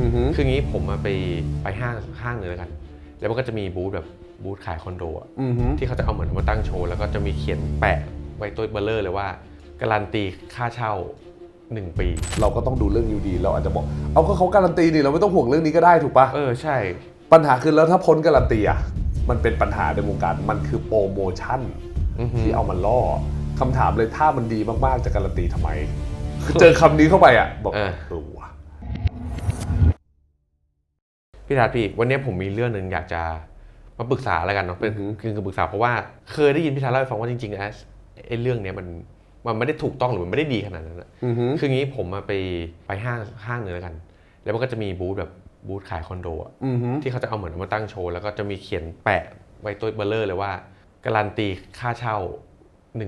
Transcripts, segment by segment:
อือฮึคืองี้ผมมาไปไปห้างห้างหนึ่งแล้วกัน แล้วมันก็จะมีบูธแบบบูธขายคอนโดอะอือฮึที่เขาจะเอาเหมือนมาตั้งโชว์แล้วก็จะมีเขียนแปะไว้ตัวเบลเลอร์เลยว่าการันตีค่าเช่า 1 ปี เราก็ต้องดูเรื่องยูดี เราอาจจะบอก เอาก็เขาการันตีนี่เราไม่ต้องห่วงเรื่องนี้ก็ได้ถูกปะเออใช่ ปัญหาคือแล้วถ้าพ้นการันตีอะมันเป็นปัญหาในวงการมันคือโปรโมชั่นอือฮึที่เอามาล่อคำถามเลยถ้ามันดีมากๆจะการันตีทำไม คือเจอคำนี้เข้าไปอะบอกเออ พี่ทัศน์พี่วันนี้ผมมีเรื่องหนึ่งอยากจะมาปรึกษาแล้วกันเนาะเป็นคือคือปรึกษาเพราะว่าเคยได้ยินพี่ทัศน์เล่าให้ฟังว่าจริงๆแล้วไอ้เรื่องเนี้ยมันมันไม่ได้ถูกต้องหรือมันไม่ได้ดีขนาดนั้นอะอือฮึคืองี้ผมมาไปไปห้างห้างหนึ่งแล้วกัน แล้วมันก็จะมีบูธแบบบูธขายคอนโดอะอือฮึที่เขาจะเอาเหมือนเอามาตั้งโชว์แล้วก็จะมีเขียนแปะไว้ตัวเบลเลอร์เลยว่าการันตีค่าเช่า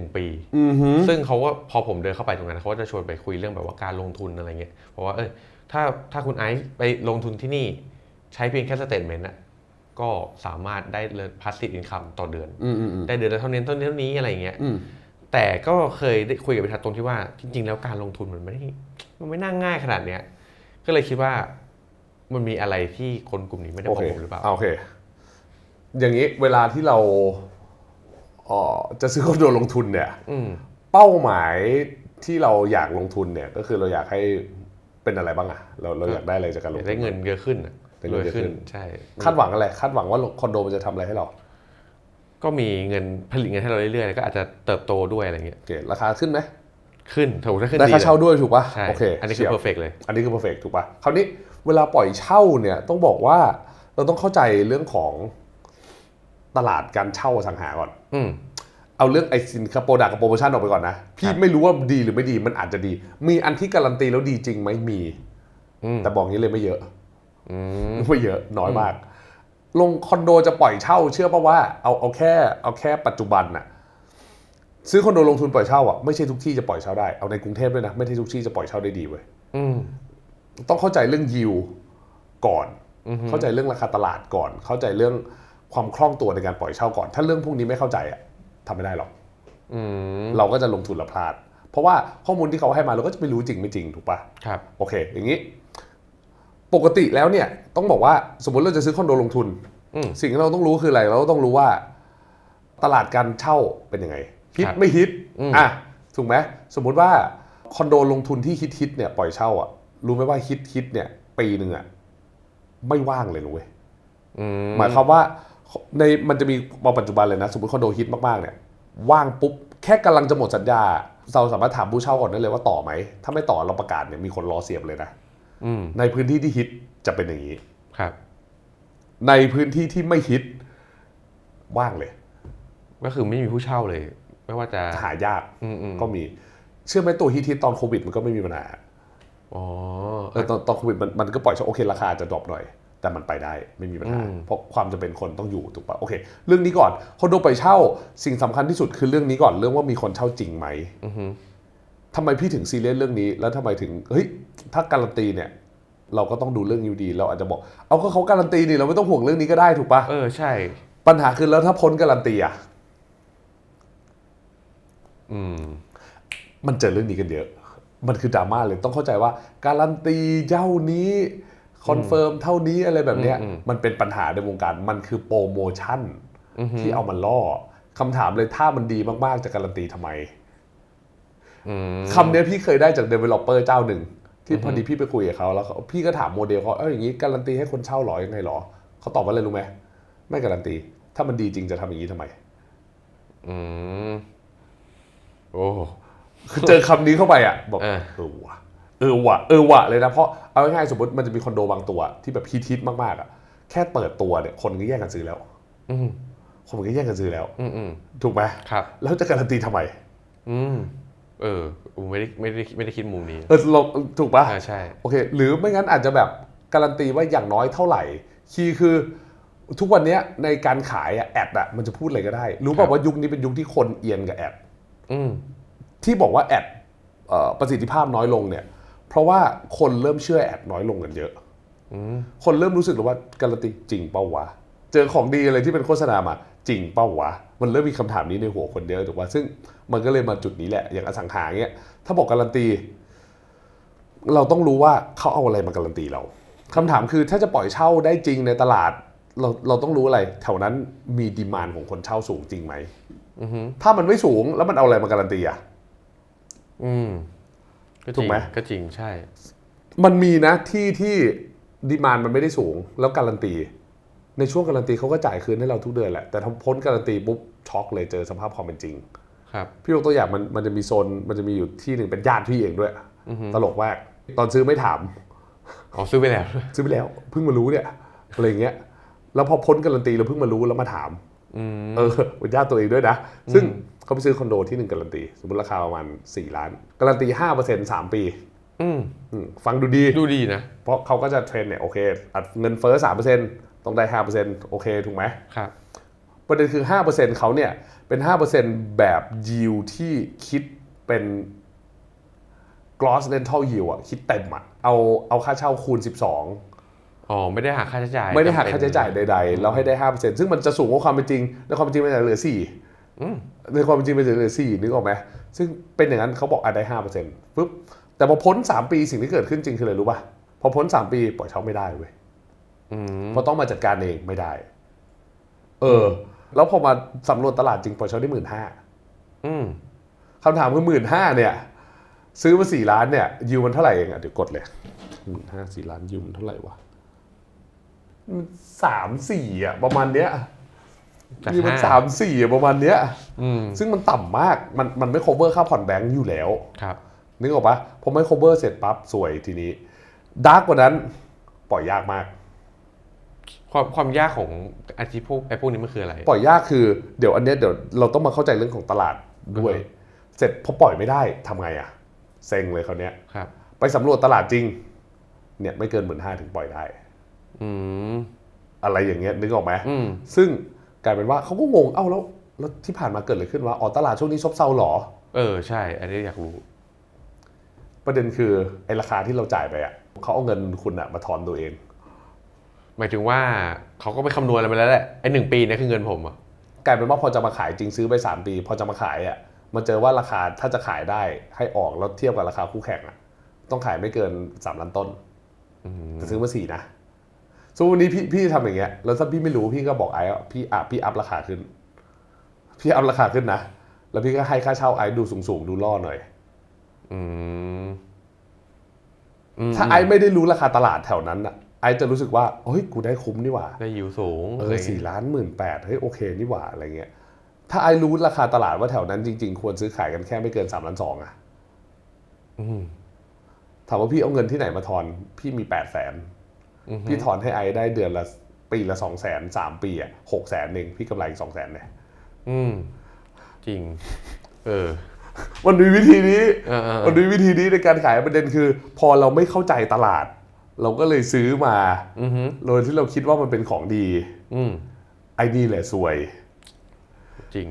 1ปีอือฮึซึ่งเขาก็พอผมเดินเข้าไปตรงนั้นเขาก็จะชวนไปคุยเรื่องแบบว่าการลงทุนอะไรเงี้ยเพราะว่าเออถ้าถ้าคุณไอซ์ไปลงทุนที่นี่ ใช้เพียงแค่สเตทเมนต์อะก็สามารถได้เ a าส s ี v e อินคัมต่อเดือนอืมอืมอืมได้เดือนละเท่านี้เท่านี้เท่านี้อะไรเงี้ยอืมแต่ก็เคยได้คุยกับพิทัศน์ตรงที่ว่าจริง ๆ แล้วการลงทุนมันไม่ได้มันไม่น่าง่ายขนาดเนี้ยก็เลยคิดว่ามันมีอะไรที่คนกลุ่มนี้ไม่ได้โอบอกเคผมหรือเปล่าโอเค อย่างนี้เวลาที่เราเอ่อจะซื้อคอนโดลงทุนเนี่ยอืมเป้าหมายที่เราอยากลงทุนเนี่ย ก็คือเราอยากให้เป็นอะไรบ้างอะเราเราอยากได้อะไรจากการลองยากทุได้นเงินเยอะขึ้น อะได้เงินเยอะขึ้นใช่คาดหวังอะไรคาดหวังว่าคอนโดมันจะทำอะไรให้เรา ก็มีเงินผลิตเงินให้เราเรื่อยๆแล้วก็อาจจะเติบโตด้วยอะไรเงี้ยโอเคราคาขึ้นไหมขึ้นถูกถ้าขึ้นได้ดีค่าเช่าเลยด้วยถูกปะใช่โอเคอันนี้คือฉียบเพอร์เฟกเลย อันนี้คือ perfect ถูกปะคราวนี้เวลาปล่อยเช่าเนี่ยต้องบอกว่าเราต้องเข้าใจเรื่องของตลาดการเช่าอสังหาก่อน อืมเอาเรื่องไอสินค้าโปรดักกับโปรโมชั่นออกไปก่อนนะ พี่ครับไม่รู้ว่าดีหรือไม่ดีมันอาจจะดี มีอันที่การันตีแล้วดีจริงไหมมีอืมแต่บอกงี้เลยไม่เยอะอืม ไม่เยอะน้อยมาก ลงคอนโดจะปล่อยเช่า เชื่อป่ะว่าเอาเอาแค่เอาแค่ปัจจุบันน่ะซื้อคอนโดลงทุนปล่อยเช่าอะไม่ใช่ทุกที่จะปล่อยเช่าได้เอาในกรุงเทพด้วยนะไม่ใช่ทุกที่จะปล่อยเช่าได้ดีเว้ยอืมต้องเข้าใจเรื่องยิวก่อนอือฮึเข้าใจเรื่องราคาตลาดก่อน เข้าใจเรื่องความคล่องตัวในการปล่อยเช่าก่อน ถ้าเรื่องพวกนี้ไม่เข้าใจอะทำไม่ได้หรอกอืมเราก็จะลงทุนและพลาด เพราะว่าข้อมูลที่เขาให้มาเราก็จะไม่รู้จริงไม่จริงถูกปะครับ โอเค อย่างนี้ ปกติแล้วเนี่ยต้องบอกว่าสมมติเราจะซื้อคอนโดลงทุนอืมสิ่งที่เราต้องรู้คืออะไร เราต้องรู้ว่า ตลาดการเช่าเป็นยังไงฮิตครับไม่ฮิตอืมอะถูกไหมสมมุติว่าคอนโดลงทุนที่ฮิตฮิตเนี่ยปล่อยเช่าอะรู้ไหมว่าฮิตฮิตเนี่ยปีหนึ่งอะไม่ว่างเลยนะเว้ยอืมหมายความว่าในมันจะมีมาปัจจุบันเลยนะ สมมติคอนโดฮิตมากๆเนี่ยว่างปุ๊บแค่กำลังจะหมดสัญญา เราสามารถถามผู้เช่าก่อนได้เลยว่าต่อไหม ถ้าไม่ต่อเราประกาศเนี่ยมีคนรอเสียบเลยนะอืม ในพื้นที่ที่ฮิตจะเป็นอย่างนี้ครับ ในพื้นที่ที่ไม่ฮิตว่างเลย ก็คือไม่มีผู้เช่าเลย ไม่ว่าจะหายากอืมอืมก็มี เชื่อไหมตัวฮิตๆตอนโควิดมันก็ไม่มีปัญหาอ๋อเออตอนตอนโควิดมันมันก็ปล่อยเช่าโอเคราคาจะดรอปหน่อย แต่มันไปได้ไม่มีปัญหาอืมเพราะความจะเป็นคนต้องอยู่ถูกปะโอเค เรื่องนี้ก่อนคอนโดปล่อยเช่าสิ่งสำคัญที่สุดคือเรื่องนี้ก่อนเรื่องว่ามีคนเช่าจริงไหมอือฮึ ทำไมพี่ถึงซีเรียสเรื่องนี้ แล้วทำไมถึงเฮ้ยถ้าการันตีเนี่ย เราก็ต้องดูเรื่องยูดี เราอาจจะบอก เอาก็เขาการันตีนี่เราไม่ต้องห่วงเรื่องนี้ก็ได้ถูกปะเออใช่ ปัญหาคือแล้วถ้าพ้นการันตีอะอืม มันเจอเรื่องนี้กันเยอะ มันคือดราม่าเลยต้องเข้าใจว่า การันตีเจ้านี้คอนเฟิร์มเท่านี้อะไรแบบเนี้ยอืมอืมมันเป็นปัญหาในวงการ มันคือโปรโมชั่นอือฮึที่เอามาล่อคำถามเลยถ้ามันดีมากๆจะการันตีทำไมอืม คำเนี้ยพี่เคยได้จาก developer เจ้าหนึ่ง ที่พอดีพี่ไปคุยกับเขาแล้วเขาพี่ก็ถามโมเดลเขาเอออย่างนี้การันตีให้คนเช่าเหรอยังไงเหรอเขาตอบว่าอะไรรู้ไหมไม่การันตี ถ้ามันดีจริงจะทำอย่างนี้ทำไม อืมโอ้คือเจอคำนี้เข้าไปอะบอกเออเออว่ะเออว่ะเออว่ะเลยนะเพราะเอาง่ายๆสมมติมันจะมีคอนโดบางตัว ที่แบบฮิตๆมากๆอะแค่เปิดตัวเนี่ยคนก็แย่งกันซื้อแล้ว อืมคนก็แย่งกันซื้อแล้ว อืมอืมถูกไหมครับ แล้วจะการันตีทำไม อืม เอออูไม่ได้ไม่ได้ไม่ได้คิดมุมนี้เออเราถูกปะอ่าใช่ โอเค หรือไม่งั้นอาจจะแบบการันตีว่าอย่างน้อยเท่าไหร่ คีย์คือทุกวันเนี้ยในการขายอะแอดอะมันจะพูดอะไรก็ได้ รู้ครัป่าบว่ายุคนี้เป็นยุคที่คนเอียนกับแอดอืมที่บอกว่าแอดเอ่อประสิทธิภาพน้อยลงเนี่ย เพราะว่าคนเริ่มเชื่อแอดน้อยลงกันเยอะ อืมคนเริ่มรู้สึกแล้วว่าการันตีจริงเป้าวะ เจอของดีอะไรที่เป็นโฆษณามาจริงเป้าวะ มันเริ่มมีคำถามนี้ในหัวคนเยอะถูกป่ะซึ่งมันก็เลยมาจุดนี้แหละอย่างอสังหาเงี้ยถ้าบอกการันตี เราต้องรู้ว่าเขาเอาอะไรมาการันตีเราคำถามคือถ้าจะปล่อยเช่าได้จริงในตลาด เราเราต้องรู้อะไร แถวนั้นมีดีมานของคนเช่าสูงจริงไหมอือฮึถ้ามันไม่สูงแล้วมันเอาอะไรมาการันตีอะอืมก็จถูริกงไหมก็จริงใช่ มันมีนะที่ที่ดีมานมันไม่ได้สูงแล้วการันตี ในช่วงการันตีเขาก็จ่ายคืนให้เราทุกเดือนแหละแต่ถ้าพ้นการันตีปุ๊บ ช็อกเลยเจอสภาพความเป็นจริง ครับ พี่ยกตัวอย่างมันมันจะมีโซนมันจะมีอยู่ที่หนึ่งเป็นญาติพี่เองด้วย อือฮึ ตลกมาก ตอนซื้อไม่ถาม อ๋อซื้อไปแล้ว ซื้อไปแล้วเพิ่งมารู้เนี่ยอะไรอย่างเงี้ยแล้วพอพ้นการันตีเราเพิ่งมารู้แล้วมาถาม อืม เออเป็นญาติตัวเองด้วยนะ ซึ่งเขาไปซื้อคอนโดที่หนึ่งการันตี สมมติราคาประมาณ 4 ล้าน การันตี5%เปอร์เซ็นต์สามปีอืม อืมฟังดูดี ดูดีนะ เพราะเขาก็จะเทรนเนี่ยโอเคอัดเงินเฟ้อสามเปอร์เซ็นต์ต้องได้ห้าเปอร์เซ็นต์โอเค ถูกไหม ครับ ประเด็นคือห้าเปอร์เซ็นต์เขาเนี่ยเป็นห้าเปอร์เซ็นต์แบบยิวที่คิดเป็น gross rental yield อะคิดเต็มอะเอาเอาค่าเช่าคูณ 12 อ๋อ ไม่ได้หักค่าใช้จ่าย ไม่ได้หักจำเป็นค่าใช้จ่ายใดๆ แล้วให้ได้ห้าเปอร์เซ็นต์ซึ่งมันจะสูงกว่าความเป็นจริงในความเป็นจริงมันจะเหลือสี่อืมในความเป็นจริงมันจะเหลือสี่นึกออกไหมซึ่งเป็นอย่างนั้นเขาบอกอะได้ห้าเปอร์เซ็นต์ปุ๊บแต่พอพ้นสามปีสิ่งที่เกิดขึ้นจริงคืออะไรรู้ป่ะพอพ้นสามปีปล่อยเช่าไม่ได้เว้ยอืมเพราะต้องมาจัดการเองไม่ได้ เออ แล้วพอมาสำรวจตลาดจริงปล่อยเช่าได้หมื่นห้าอืมคำถามคือหมื่นห้าเนี่ย ซื้อมาสี่ล้านเนี่ยยิวมันเท่าไหร่เองอะเดี๋ยวกดเลยหมื่นห้าสี่ล้านยิวมันเท่าไหร่วะมันสามสี่อะประมาณเนี้ยจากยิวมันห้าสามสี่อะประมาณเนี้ยอืมซึ่งมันต่ำมากมันมันไม่ cover ค่าผ่อนแบงค์อยู่แล้วครับ นึกออกปะพอไม่ cover เสร็จปั๊บสวยทีนี้ดาร์กกว่านั้นปล่อยยากมาก ความความยากของอาชีพพวกไอ้พวกนี้มันคืออะไร ปล่อยยากคือเดี๋ยวอันเนี้ยเดี๋ยวเราต้องมาเข้าใจเรื่องของตลาดด้วยอือฮึเสร็จพอปล่อยไม่ได้ทำไงอะเซ็งเลยเขาวเนี้ยครับ ไปสำรวจตลาดจริง เนี่ยไม่เกินหมื่นห้าถึงปล่อยได้ อืมอะไรอย่างเงี้ยนึกออกไหมอืมซึ่งกลายเป็นว่าเขาก็งงเอ้าแล้วแล้วที่ผ่านมาเกิดอะไรขึ้นวะอ๋อตลาดช่วงนี้ซบเซาเหรอ เออใช่ อันนี้อยากรู้ ประเด็นคือไอ้ราคาที่เราจ่ายไปอะเขาเอาเงินคุณอะมาทอนตัวเอง หมายถึงว่าเขาก็ไปคำนวณอะไรมาแล้วแหละไอ้หนึ่งปีเนี่ยคือเงินผมอะกลายเป็นว่าพอจะมาขายจริงซื้อไป 3 ปี พอจะมาขายอะมาเจอว่าราคาถ้าจะขายได้ให้ออกแล้วเทียบกับราคาคู่แข่งอะ ต้องขายไม่เกิน3ล้านต้นอืมแต่ซื้อมาสี่นะสมมติวันนี้พี่พี่ทำอย่างเงี้ยแล้วถ้าพี่ไม่รู้พี่ก็บอกไอ้ว่าพี่อะพี่อัพราคาขึ้น พี่อัพราคาขึ้นนะแล้วพี่ก็ให้ค่าเช่าไอ้ดูสูงๆดูล่อหน่อยอืมมถ้าไอ้ไม่ได้รู้ราคาตลาดแถวนั้นอะ ไอ้จะรู้สึกว่าเฮ้ยกูได้คุ้มนี่หว่าได้ยิวสูงเออะไรออย่างสี่เงี้ยล้านหมื่นแปดเฮ้ยโอเคนี่หว่าอะไรเงี้ยถ้าไอ้รู้ราคาตลาดว่าแถวนั้นจริง ๆ ควรซื้อขายกันแค่ไม่เกินสามล้านสองอะอืมถามว่าพี่เอาเงินที่ไหนมาทอนพี่มีแปดแสนอืมพี่ถอนให้ไอ้ได้เดือนละปีละสองแสนสามปีอะหกแสนเองพี่กำไรสองแสนเนี่ยอืมจริง เออมันมีวิธีนี้เออเออมันมีวิธีนี้ในการขายประเด็นคือ พอเราไม่เข้าใจตลาด เราก็เลยซื้อมาอือฮึโดยที่เราคิดว่ามันเป็นของดีอืมไอ้นี่แหละซวย จริง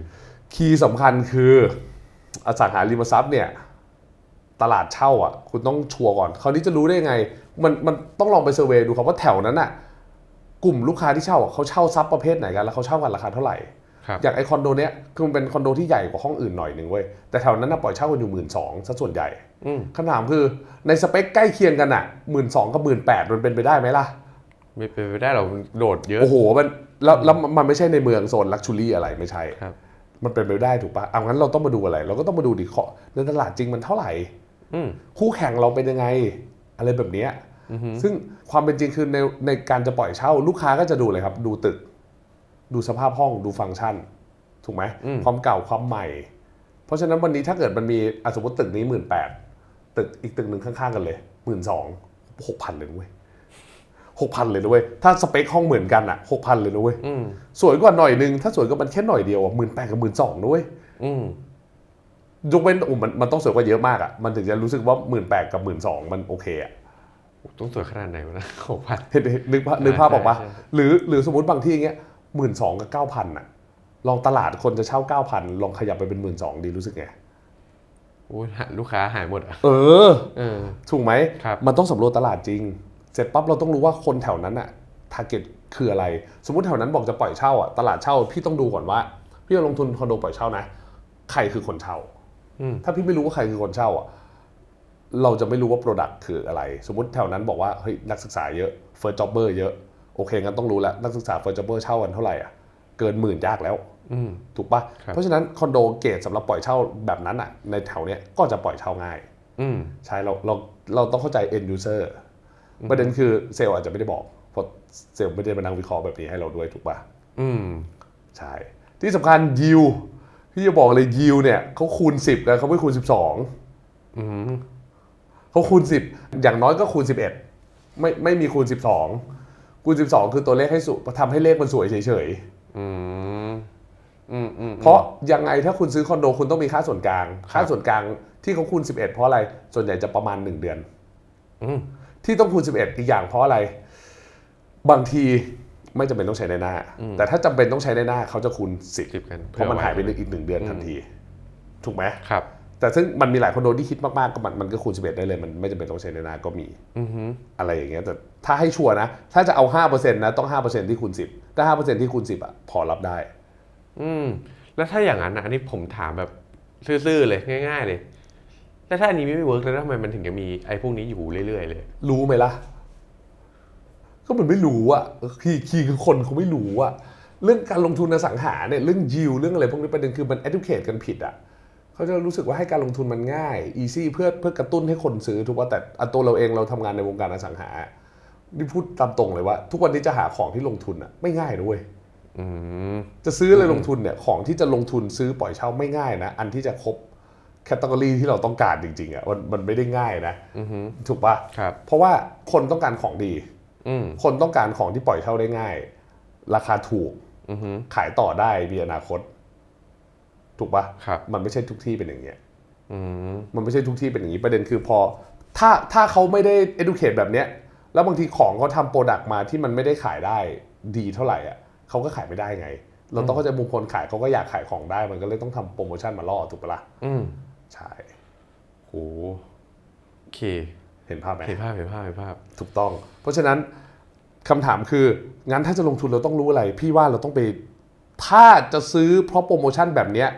คีย์สำคัญคืออสังหาริมทรัพย์เนี่ย ตลาดเช่าอะ คุณต้องชัวร์ก่อน คราวนี้จะรู้ได้ไง มันมันต้องลองไปเซอร์เวย์ดูครับว่าแถวนั้นอะ กลุ่มลูกค้าที่เช่าอะเขาเช่าซับประเภทไหนกัน แล้วเขาเช่ากันราคาเท่าไหร่ครับ อย่างไอคอนโดเนี้ยคือมันเป็นคอนโดที่ใหญ่กว่าห้องอื่นหน่อยหนึ่งเว้ยแต่แถวนั้นน่ะปล่อยเช่ากันอยู่หมื่นสองซะส่วนใหญ่อืมคำถามคือในสเปคใกล้เคียงกันอะหมื่นสองกับหมื่นแปดมันเป็นไปได้ไหมล่ะ ไม่เป็นไปได้หรอกมันโดดเยอะ โอ้โหมันแล้วแล้วมันไม่ใช่ในเมืองโซนลักชูรี่อะไรไม่ใช่ครับ มันเป็นไปได้ถูกปะเอางั้นเราต้องมาดูอะไร เราก็ต้องมาดูดิเคาะในตลาดจริงมันเท่าไหร่อืมคู่แข่งเราเป็นยังไง อะไรแบบเนี้ยอือฮึซึ่งความเป็นจริงคือในในการจะปล่อยเช่า ลูกค้าก็จะดูเลยครับ ดูตึก ดูสภาพห้องดูฟังก์ชัน ถูกไหมอืมความเก่าความใหม่ เพราะฉะนั้นวันนี้ถ้าเกิดมันมีอะสมมติตึกนี้หมื่นแปดตึกอีกตึกหนึ่งข้างๆกันเลยหมื่นสองหกพันเลยนะเว้ยหกพันเลยนะเว้ยถ้าสเปคห้องเหมือนกันอะหกพันเลยนะเว้ยอืมสวยกว่าหน่อยนึง ถ้าสวยกว่ามันแค่หน่อยเดียวหมื่นแปดกับหมื่นสองด้วยอืมยกเว้นโอ้มันมันต้องสวยกว่าเยอะมากอะ มันถึงจะรู้สึกว่าหมื่นแปดกับหมื่นสองมันโอเคอะต้องสวยขนาดไหนวะนะหกพันเห็นเห็นนึกภาพนึกภาพออกปะใช่ใช่หรือหรือสมมติบางที่อย่างเงี้ย หมื่นสองกับเก้าพันอะลองตลาดคนจะเช่าเก้าพันลองขยับไปเป็นหมื่นสองดีรู้สึกไงโอ้ยหาลูกค้าหายหมดอะเออเออ ถูกไหมครับมันต้องสำรวจตลาดจริง เสร็จปั๊บเราต้องรู้ว่าคนแถวนั้นอะทาร์เก็ตคืออะไร สมมติแถวนั้นบอกจะปล่อยเช่าอะตลาดเช่าพี่ต้องดูก่อนว่า พี่จะลงทุนคอนโดปล่อยเช่านะ ใครคือคนเช่าอืมถ้าพี่ไม่รู้ว่าใครคือคนเช่าอะเราจะไม่รู้ว่า Product คืออะไร สมมติแถวนั้นบอกว่าเฮ้ยนักศึกษาเยอะ First Jobber เยอะ โอเคงั้นต้องรู้แล้วนักศึกษา First Jobber เช่ากันเท่าไหร่อะเกินหมื่นยากแล้วอืมถูกปะครับเพราะฉะนั้นคอนโดเกรดสำหรับปล่อยเช่าแบบนั้นอะในแถวเนี้ยก็จะปล่อยเช่าง่ายอืมใช่เราเราเราต้องเข้าใจ end user ประเด็นคือเซลล์อาจจะไม่ได้บอกเพราะเซลล์ไม่ได้มานั่งวิเคราะห์แบบนี้ให้เราด้วยถูกปะอืมใช่ ที่สำคัญยิวพี่จะบอกเลยยิวเนี่ยเขาคูณ 10กันเขาไม่คูณ 12อืมเขาคูณ 10 อย่างน้อยก็คูณ 11 ไม่ไม่มีคูณ 12 คูณ12 คือตัวเลขให้สุทำให้เลขมันสวยเฉยอืมอืมอืมๆเพราะยังไงถ้าคุณซื้อคอนโดคุณต้องมีค่าส่วนกลาง ค่าส่วนกลางที่เขาคูณ 11 เพราะอะไร ส่วนใหญ่จะประมาณ 1 เดือนอืมที่ต้องคูณ 11 อีกอย่างเพราะอะไร บางทีไม่จำเป็นต้องใช้ในหน้า แต่ถ้าจำเป็นต้องใช้ในหน้าเขาจะคูณ 10สิบกันเพราะมันหายไปเผื่ออีกหนึ่งเดือนทันที ถูกไหมครับ แต่ซึ่งมันมีหลายคอนโดที่คิดมากๆก็มันมันก็คูณ11ได้เลยมันไม่จำเป็นต้องใช้ในหน้าก็มีอือฮึอะไรอย่างเงี้ยแต่ถ้าให้ชัวร์นะ ถ้าจะเอา 5%นะต้อง 5%ที่คูณ10ถ้า5%ที่คูณ10อะพอรับได้ อืมแล้วถ้าอย่างนั้นนะอันนี้ผมถามแบบซื่อๆเลยง่าย ๆ เลยแล้วถ้าอันนี้ไม่เวิร์กแล้วทำไมมันถึงจะมีไอ้พวกนี้อยู่เรื่อยๆเลย รู้ไหมล่ะ ก็มันไม่รู้อะคีย์คีย์คือคนเขาไม่รู้อะเรื่องการลงทุนในสังหาเนี่ยเรื่องยิวเรื่องอะไรพวกนี้ประเด็นคือมัน educate กันผิดอะ เขาจะรู้สึกว่าให้การลงทุนมันง่าย easy เพื่อเพื่อกระตุ้นให้คนซื้อถูกป่ะแต่อันตัวเราเองเราทำงานในวงการอสังหานี่พูดตามตรงเลยว่า ทุกวันนี้จะหาของที่ลงทุนอะไม่ง่ายนะเว้ยอืมจะซื้ออะไรลงทุนเนี่ยของที่จะลงทุนซื้อปล่อยเช่าไม่ง่ายนะ อันที่จะครบแคตตากรีที่เราต้องการจริงๆอะมันมันไม่ได้ง่ายนะอือฮึถูกป่ะครับเพราะว่าคนต้องการของดีอืมคนต้องการของที่ปล่อยเช่าได้ง่าย ราคาถูกอือฮึขายต่อได้มีอนาคต ถูกปะครับมันไม่ใช่ทุกที่เป็นอย่างเงี้ยอืมมันไม่ใช่ทุกที่เป็นอย่างนี้ประเด็นคือพอ ถ้าถ้าเขาไม่ได้ educate แบบเนี้ยแล้วบางทีของเขาทำโปรดักต์มาที่มันไม่ได้ขายได้ดีเท่าไหร่อะเขาก็ขายไม่ได้ไง เราต้องเข้าใจมุมคนขายเขาก็อยากขายของได้ มันก็เลยต้องทำโปรโมชั่นมาล่อถูกปะล่ะอืมใช่โหโอเค เห็นภาพไหมเห็นภาพเห็นภาพเห็นภาพ ถูกต้อง เพราะฉะนั้นคำถามคืองั้นถ้าจะลงทุนเราต้องรู้อะไร พี่ว่าเราต้องไป ถ้าจะซื้อเพราะโปรโมชั่นแบบเนี้ย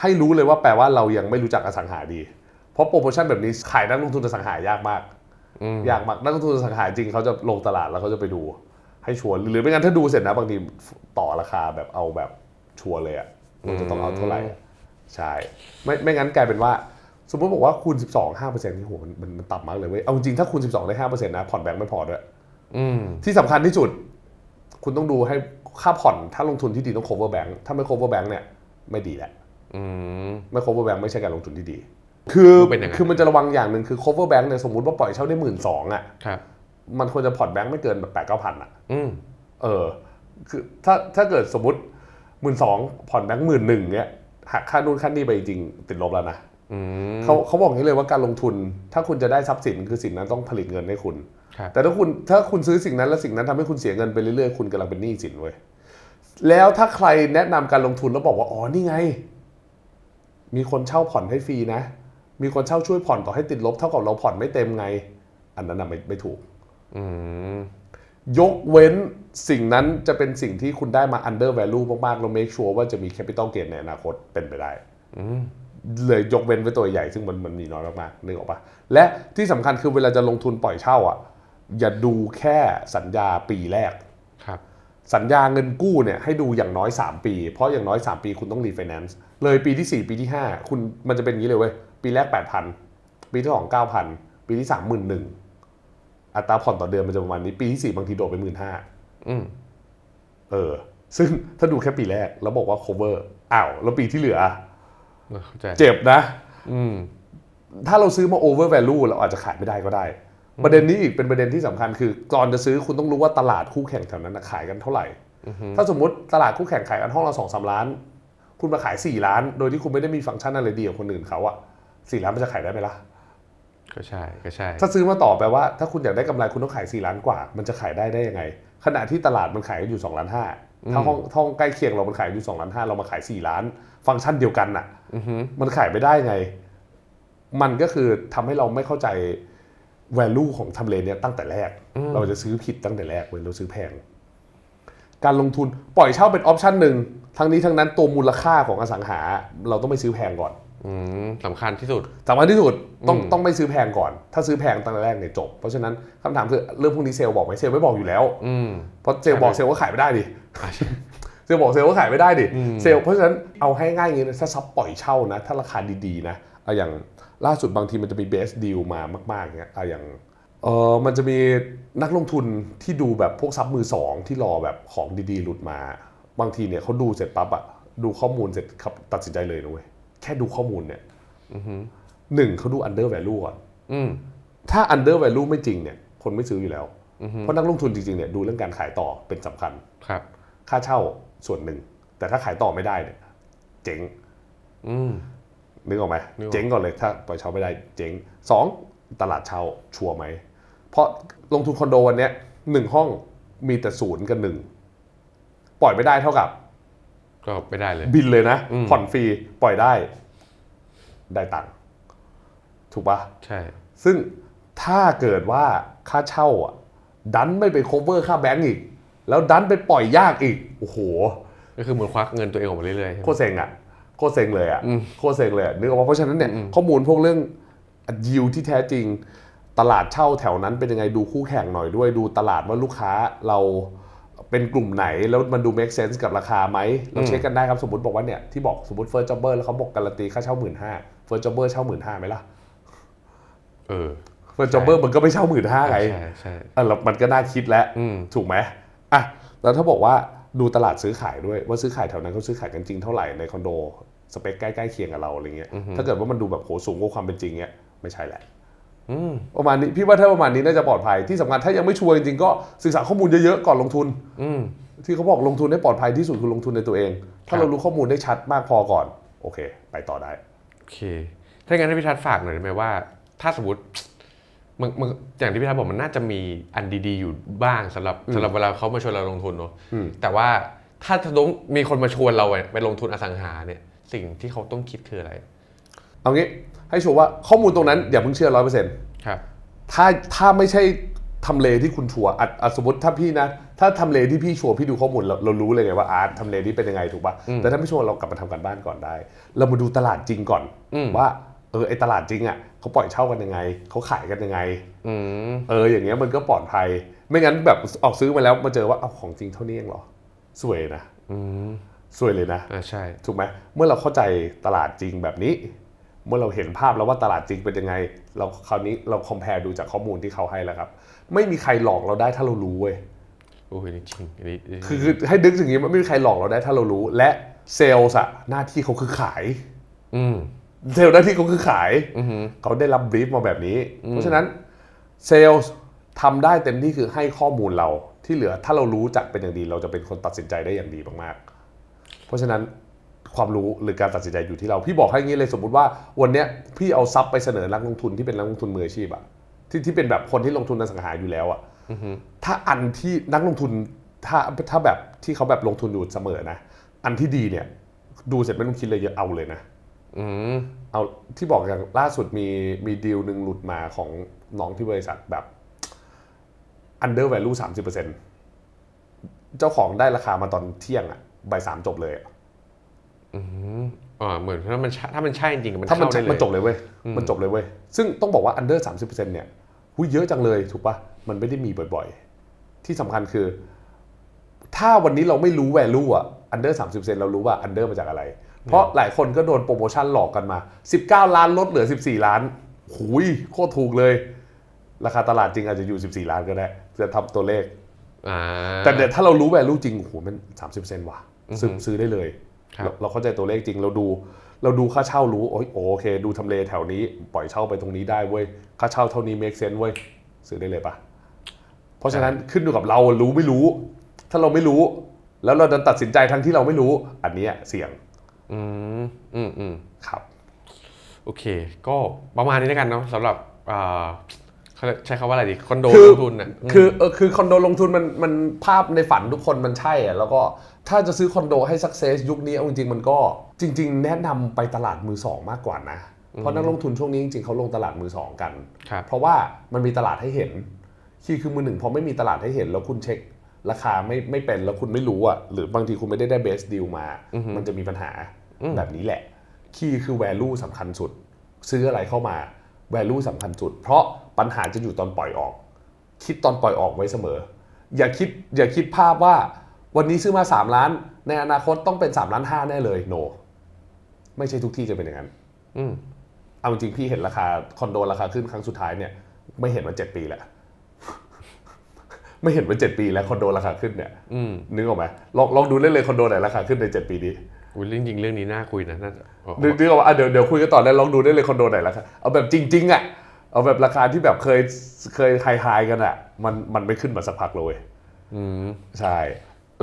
ให้รู้เลยว่าแปลว่าเรายังไม่รู้จักอสังหาดี เพราะโปรโมชั่นแบบนี้ขายนักลงทุนอสังหายากมากอืมยากมากนักลงทุนอสังหาจริงเขาจะลงตลาดแล้วเขาจะไปดูให้ชัวร์หรือไม่งั้นถ้าดูเสร็จนะบางทีต่อราคาแบบเอาแบบชัวร์เลยอะมันจะต้องเอาเท่าไหร่อะใช่ไม่ไม่งั้นกลายเป็นว่า สมมติบอกว่าคูณ 12 5%นี่โหมันมันมันต่ำมากเลยเว้ยเอาจริงๆถ้าคูณ 12 ได้ 5%นะผ่อนแบงค์ไม่พอด้วยอืมที่สำคัญที่สุด คุณต้องดูให้ค่าผ่อนถ้าลงทุนที่ดีต้อง cover bank ถ้าไม่ cover bank เนี่ยไม่ดีแหละ อืมไม่ cover bank ไม่ใช่การลงทุนที่ดี คือเป็นยังไง คือมันจะระวังอย่างหนึ่งคือ cover bank เนี่ยสมมติว่าปล่อยเช่าได้หมื่นสองอะ ครับ มันควรจะผ่อนแบงค์ไม่เกินแบบแปดเก้าพันอะ อืมเออ คือถ้าถ้าเกิดสมมติหมื่นสองผ่อนแบงค์หมื่นหนึ่งเนี่ยหักค่านู่นค่านี่ไปจริงๆติดลบแล้วนะอืมเขาเขาบอกอย่างนี้เลยว่าการลงทุน ถ้าคุณจะได้ทรัพย์สินคือสิ่งนั้นต้องผลิตเงินให้คุณ ครับแต่ถ้าคุณถ้าคุณซื้อสิ่งนั้นแล้วสิ่งนั้นทำให้คุณเสียเงินไปเรื่อยๆ คุณกำลังเป็นหนี้สินเว้ยแล้วถ้าใครแนะนำการลงทุนแล้วบอกว่า อ๋อ นี่ไง มีคนเช่าผ่อนให้ฟรีนะ มีคนเช่าช่วยผ่อนต่อให้ติดลบเท่ากับเราผ่อนไม่เต็มไง อันนั้นน่ะไม่ไม่ถูกอืมยกเว้นสิ่งนั้นจะเป็นสิ่งที่คุณได้มา under value มากๆแล้ว make sure ว่าจะมี capital gain ในอนาคตเป็นไปได้อืมเลยยกเว้นไว้ตัวใหญ่ซึ่งมันมันมีน้อยมากๆนึกออกปะและที่สำคัญคือเวลาจะลงทุนปล่อยเช่าอะอย่าดูแค่สัญญาปีแรกครับ สัญญาเงินกู้เนี่ยให้ดูอย่างน้อย 3 ปี เพราะอย่างน้อย 3 ปีคุณต้องรีไฟแนนซ์เลยปีที่ 4 ปีที่ 5 คุณมันจะเป็นอย่างนี้เลยเว้ย ปีแรก 8,000 ปีที่ 2 9,000 ปีที่ 3 1 0 0 0อัตราผ่อนต่อเดือนมันจะประมาณนี้ ปีที่ 4 บางทีโดดไป 1 5ื่นอืมเออ ซึ่งถ้าดูแค่ปีแรกแล้วบอกว่า cover อ้าว แล้วปีที่เหลือเข้าใจเจ็บนะอืมถ้าเราซื้อมา over value เราอาจจะขายไม่ได้ก็ได้ ประเด็นนี้อีกเป็นประเด็นที่สำคัญคือก่อนจะซื้อคุณต้องรู้ว่าตลาดคู่แข่งแถวนั้นนะขายกันเท่าไหร่ ถ้าสมมติตลาดคู่แข่งขายกันห้องละสองสาล้าน คุณมาขาย 4 ล้าน โดยที่คุณไม่ได้มีฟังก์ชันอะไรดีกว่าคนอื่นเขาอะสี่ล้านมันจะขายได้ไหมล่ะก็ใช่ก็ใช่ ถ้าซื้อมาต่อแปลว่า ถ้าคุณอยากได้กำไรคุณต้องขาย 4 ล้านกว่า มันจะขายได้ได้ยังไง ขณะที่ตลาดมันขายกันอยู่2ล้านห้าถ้าห้องห้องใกล้เคียงเรามันขายอยู่2ล้านห้าเรามาขาย 4 ล้าน ฟังก์ชันเดียวกันน่ะอือฮึมันขายไม่ได้ไง มันก็คือทำให้เราไม่เข้าใจ value ของทำเลเนี้ยตั้งแต่แรก เราจะซื้อผิดตั้งแต่แรกเว้ยเราซื้อแพง การลงทุนปล่อยเช่าเป็นออปชันหนึ่งทั้งนี้ทั้งนั้นตัวมูลค่าของอสังหา เราต้องไปซื้อแพงก่อนอืมสำคัญที่สุดสำคัญที่สุดต้องอืมต้องไม่ซื้อแพงก่อน ถ้าซื้อแพงตั้งแต่แรกเนี่ยจบ เพราะฉะนั้นคำถามคือเรื่องพวกนี้เซลล์บอกไหมเซลล์ไม่บอกอยู่แล้วอืมเพราะเซลล์บอกเซลล์ก็ขายไม่ได้ดิเซลล์บอกเซลล์ก็ขายไม่ได้ดิอืมเซลล์เพราะฉะนั้นเอาให้ง่ายอย่างนี้นะถ้าซับปล่อยเช่านะ ถ้าราคาดีๆนะเอาอย่าง ล่าสุดบางทีมันจะมีเบสดีลมามากๆเงี้ยเอาอย่างเออมันจะมีนักลงทุนที่ดูแบบพวกซับมือสองที่รอแบบของดีๆ หลุดมา บางทีเนี่ยเขาดูเสร็จปั๊บอะดูข้อมูลเสร็จครับตัดสินใจเลยนะเว้ยแค่ดูข้อมูลเนี่ยอือหือหนึ่งเขาดู under value ก่อนอืมถ้า under value ไม่จริงเนี่ย คนไม่ซื้ออยู่แล้วอือหือเพราะนักลงทุนจริงๆเนี่ยดูเรื่องการขายต่อเป็นสำคัญครับ ค่าเช่าส่วนหนึ่ง แต่ถ้าขายต่อไม่ได้เนี่ย เจ๊งอืม นึกออกไหมนึกออกเจ๊งก่อนเลยถ้าปล่อยเช่าไม่ได้เจ๊งสองตลาดเช่าชัวร์ไหม เพราะลงทุนคอนโดวันเนี้ยหนึ่งห้องมีแต่ศูนย์กับหนึ่งปล่อยไม่ได้เท่ากับ ก็ไม่ได้เลย บินเลยนะอืมผ่อนฟรีปล่อยได้ ได้ตังค์ถูกปะใช่ ซึ่งถ้าเกิดว่าค่าเช่าอะ ดันไม่ไป cover ค่าแบงก์อีก แล้วดันไปปล่อยยากอีก โอ้โห ก็คือเหมือนควักเงินตัวเองออกมาเรื่อยๆใช่ไหโคมตรเซ็งอะ โคตรเซ็งเลยอะอืมโคตรเซ็งเลยอะนึกออกปะเพราะฉะนั้นเนี่ยอืมข้อมูลพวกเรื่องยิวที่แท้จริง ตลาดเช่าแถวนั้นเป็นยังไงดูคู่แข่งหน่อยด้วยดูตลาดว่าลูกค้าเราเป็นกลุ่มไหนแล้วมันดู make sense กับราคาไหมเราเช็คกันได้ครับสมมติบอกว่าเนี่ยที่บอกสมมติเฟิร์สจ็อบเบอร์แล้วเขาบอกการันตีค่าเช่าหมื่นห้าเฟิร์สจ็อบเบอร์เช่าหมื่นห้าไหมล่ะเออเฟิร์สจ็อบเบอร์มันก็ไม่เช่าหมื่นห้าไงใช่ใช่เออแล้วมันก็น่าคิดแล้วอืมถูกไหมอะแล้วถ้าบอกว่า ดูตลาดซื้อขายด้วยว่าซื้อขายแถวนั้นเขาซื้อขายกันจริงเท่าไหร่ในคอนโดสเปคใกล้ๆเคียงกับเราอะไรเงี้ยถ้าเกิดว่ามันดูแบบโหสูงกว่าความเป็นจริงเนี้ยไม่ใช่แหละอืมประมาณนี้พี่ว่าถ้าประมาณนี้น่าจะปลอดภัยที่สำคัญถ้ายังไม่ชัวร์จริงๆก็ศึกษาข้อมูลเยอะๆก่อนลงทุนอืมที่เขาบอกลงทุนให้ปลอดภัยที่สุดคือลงทุนในตัวเอง ถ้าครับเรารู้ข้อมูลได้ชัดมากพอก่อน โอเค ไปต่อได้โอเคถ้าอย่างนั้นให้พี่ทัศน์ฝากหน่อยได้ไหมว่า ถ้าสมมติ มันมันอย่างที่พี่ทัศน์บอกมันน่าจะมีอันดีๆ อยู่บ้างสำหรับสำหรับเวลาเขามาชวนเราลงทุนเนอะอืมแต่ว่าถ้าต้องมีคนมาชวนเราไปลงทุนอสังหาเนี่ยสิ่งที่เขาต้องคิดคืออะไร เอางี้ให้ชัวร์ว่าข้อมูลตรงนั้นอย่าเพิ่งเชื่อร้อยเปอร์เซ็นต์ครับถ้าถ้าไม่ใช่ทำเลที่คุณชัวร์อะอะสมมติถ้าพี่นะ ถ้าทำเลที่พี่ชัวร์พี่ดูข้อมูลเราเรารู้เลยไงว่าอาร์ตทำเลนี้เป็นยังไงถูกปะอืมแต่ถ้าไม่ชัวร์เรากลับมาทำกันบ้านก่อนได้ เรามาดูตลาดจริงก่อนอืมว่าเออไอตลาดจริงอะ เขาปล่อยเช่ากันยังไงเขาขายกันยังไงอืมเอออย่างเงี้ยมันก็ปลอดภัย ไม่งั้นแบบออกซื้อมาแล้วมาเจอว่าเอาของจริงเท่านี้เองเหรอสวยนะอืมสวยเลยนะอ่าใช่ถูกไหมเมื่อเราเข้าใจตลาดจริงแบบนี้ เมื่อเราเห็นภาพแล้วว่าตลาดจริงเป็นยังไง เราคราวนี้เราคอมเพลดูจากข้อมูลที่เขาให้แล้วครับ ไม่มีใครหลอกเราได้ถ้าเรารู้เว้ยโอ้ยนี่จริงอันนี้คือคือให้ดึกอย่างนี้มันไม่มีใครหลอกเราได้ถ้าเรารู้ และเซลล์อะหน้าที่เขาคือขาย อืม เซลล์หน้าที่เขาคือขายอือหือ เขาได้รับบรีฟมาแบบนี้อืมเพราะฉะนั้นเซลล์ทำได้เต็มที่คือให้ข้อมูลเราที่เหลือถ้าเรารู้จักเป็นอย่างดี เราจะเป็นคนตัดสินใจได้อย่างดีมากๆ เพราะฉะนั้นความรู้หรือการตัดสินใจอยู่ที่เรา พี่บอกให้งี้เลยสมมุติว่าวันเนี้ยพี่เอาซับไปเสนอนักลงทุนที่เป็นนักลงทุนมืออาชีพอะที่ที่เป็นแบบคนที่ลงทุนในสังหาอยู่แล้วอะอือหือ ถ้าอันที่นักลงทุนถ้าถ้าแบบที่เขาแบบลงทุนอยู่เสมอนะ อันที่ดีเนี่ยดูเสร็จไม่ต้องคิดเลยเยอะเอาเลยนะ อืมเอาที่บอกอย่างล่าสุดมีมีดีลหนึ่งหลุดมาของน้องที่บริษัทแบบ under value สามสิบเปอร์เซ็นเจ้าของได้ราคามาตอนเที่ยงอะบ่ายสามจบเลยอะอืมอ่าเหมือนถ้ามันใช่ถ้ามันใช่จริงๆมันถ้ามันเข้าได้เลย มันจบเลยเว้ยมันจบเลยเว้ย ซึ่งต้องบอกว่า under สามสิบเปอร์เซ็นเนี่ยหุยเยอะจังเลยถูกปะมันไม่ได้มีบ่อยๆ ที่สำคัญคือ ถ้าวันนี้เราไม่รู้ value อะ under สามสิบเปอร์เซ็นเรารู้ว่า under มาจากอะไร เพราะหลายคนก็โดนโปรโมชั่นหลอกกันมา 19 ล้านลดเหลือ 14 ล้านหุยโคตรถูกเลย ราคาตลาดจริงอาจจะอยู่ 14 ล้านก็ได้ จะทำตัวเลขอ่าแต่เดี๋ยวถ้าเรารู้ value จริงโอ้โหมัน 30%ว่ะซื้อซื้อได้เลยครับเราเราเข้าใจตัวเลขจริงเราดู เราดูค่าเช่ารู้โอ้ยโอเค ดูทำเลแถวนี้ปล่อยเช่าไปตรงนี้ได้เว้ยค่าเช่าเท่านี้ make sense เว้ยซื้อได้เลยปะเพราะฉะนั้นขึ้นอยู่กับเรารู้ไม่รู้ ถ้าเราไม่รู้ แล้วเราดันตัดสินใจทั้งที่เราไม่รู้ อันเนี้ยเสี่ยง อืมอืมอืมครับ โอเค ก็ประมาณนี้แล้วกันเนาะสำหรับอ่าเขาเรียกใช้คำว่าอะไรดีคอนโดคือ ลงทุนอะมคือเออคือคอนโดลงทุนมันมันภาพในฝันทุกคนมันใช่อะแล้วก็ถ้าจะซื้อคอนโดให้สักเซสยุคนี้เอาจริงๆ มันก็จริง ๆ แนะนำไปตลาดมือสองมากกว่านะ เพราะนักลงทุนช่วงนี้จริงๆเขาลงตลาดมือสองกัน ครับ เพราะว่ามันมีตลาดให้เห็นคือคือมือหนึ่งพอไม่มีตลาดให้เห็น แล้วคุณเช็คราคาไม่ไม่เป็นแล้วคุณไม่รู้อะหรือบางทีคุณไม่ได้ได้เบสดีลมา มันจะมีปัญหา แบบนี้แหละคีย์คือ value สำคัญสุด ซื้ออะไรเข้ามา value สำคัญสุด เพราะปัญหาจะอยู่ตอนปล่อยออก คิดตอนปล่อยออกไว้เสมอ อย่าคิดอย่าคิดภาพว่าวันนี้ซื้อมา 3 ล้าน ในอนาคตต้องเป็น 3 ล้าน5แน่เลย no ไม่ใช่ทุกที่จะเป็นอย่างนั้นอืมเอาจริงๆพี่เห็นราคาคอนโดราคาขึ้นครั้งสุดท้ายเนี่ย ไม่เห็นมาเจ็ดปีแล้วไม่เห็นมาเจ็ดปีแล้วคอนโดราคาขึ้นเนี่ยอืมนึกออกไหมลองลองดูเล่นเลยคอนโดไหนราคาขึ้นในเจ็ดปีนี้ อุ้ยจริงๆเรื่องนี้น่าคุยนะน่าจะนึกนึกออกว่าอะเดี๋ยวเดี๋ยวคุยกันต่อแล้วลองดูได้เลยคอนโดไหนราคาเอาแบบจริง ๆอะเอาแบบราคาที่แบบเคยเคยไฮไฮกันอะ มันมันไม่ขึ้นมาสักพักเลยอืมใช่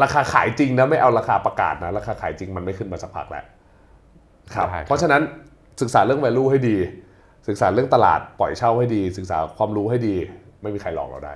ราคาขายจริงนะไม่เอาราคาประกาศนะราคาขายจริงมันไม่ขึ้นมาสักพักแล้วครับได้ครับเพราะฉะนั้นศึกษาเรื่อง value ให้ดี ศึกษาเรื่องตลาดปล่อยเช่าให้ดี ศึกษาความรู้ให้ดี ไม่มีใครหลอกเราได้